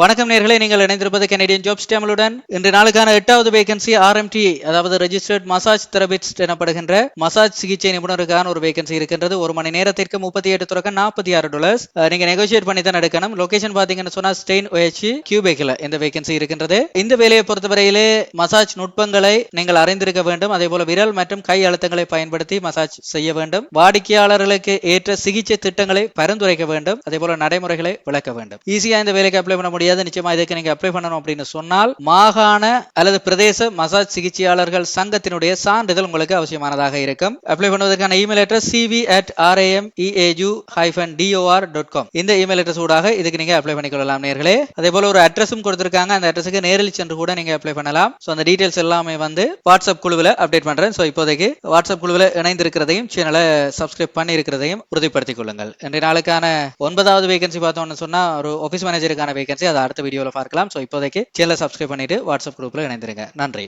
வணக்கம் நேர்களை நீங்கள் இணைந்திருப்பது கனடியன் ஜாப்ஸ் டேமலுடன் இன்று நாளுக்கான எட்டாவது வேகன்சி ஆர்எம்டி அதாவது ரெஜிஸ்டர்ட் மசாஜ் தெரபிஸ்ட் எனப்படுகின்ற மசாஜ் சிகிச்சை நிபுணருக்கான ஒரு வேகன்சி இருக்கின்றது. ஒரு மணி நேரத்திற்கு முப்பத்தி எட்டு தொடக்கம் நாற்பத்தி ஆறு டாலர்ஸ் நீங்க நெகோசியேட் பண்ணி தான் எடுக்கணும். லொகேஷன் பாத்தீங்கன்னு சொன்னா ஸ்டெயின் ஒயச்சி கியூபேக்ல இந்த வேகன்சி இருக்கின்றது. இந்த வேலையை பொறுத்தவரையிலே மசாஜ் நுட்பங்களை நீங்கள் அறிந்திருக்க வேண்டும். அதே போல விரல் மற்றும் கை அழுத்தங்களை பயன்படுத்தி மசாஜ் செய்ய வேண்டும். வாடிக்கையாளர்களுக்கு ஏற்ற சிகிச்சை திட்டங்களை பரிந்துரைக்க வேண்டும். அதே போல நடைமுறைகளை விளக்க வேண்டும். ஈஸியா இந்த வேலைக்கு அப்ளை பண்ண முடியாது நிச்சயமா இதுக்கு நீங்க அப்ளை பண்ணணும் அப்படின்னு சொன்னால் மாகாண அல்லது பிரதேச மசாஜ் சிகிச்சையாளர்கள் சங்கத்தினுடைய சான்றிதழ் உங்களுக்கு அவசியமானதாக இருக்கும். Apply பண்ணுவதற்கான email address CV at R A M E A J U hyphen T O R dot com இந்த இமெயில் அட்ரஸ் ஊடாக இதுக்கு நீங்க அப்ளை பண்ணிக்கொள்ளலாம் நேர்களே. அதே போல ஒரு அட்ரஸும் கொடுத்திருக்காங்க. அந்த அட்ரஸுக்கு நேரில் சென்று கூட நீங்க அப்ளை பண்ணலாம். ஸோ அந்த டீடைல்ஸ் எல்லாமே வந்து வாட்ஸ்அப் குழுவில் அப்டேட் பண்றேன். ஸோ இப்போதைக்கு வாட்ஸ்அப் குழுவில் இணைந்திருக்கிறதையும் சேனலை சப்ஸ்கிரைப் பண்ணி இருக்கிறதையும் உறுதிப்படுத்திக் கொள்ளுங்கள். இன்றைய நாளுக்கான ஒன்பதாவது வேகன்சி பார்த்தோம்னு சொன்னா ஒரு ஆஃபீஸ் மேனேஜருக்கான வேகன்சி அதை அடுத்த வீடியோவில் பார்க்கலாம். ஸோ இப்போதைக்கு சேனலை சப்ஸ்கிரைப் பண்ணிட்டு வாட்ஸ்அப் குரூப்பில் இணைந்திருங்க. நன்றி.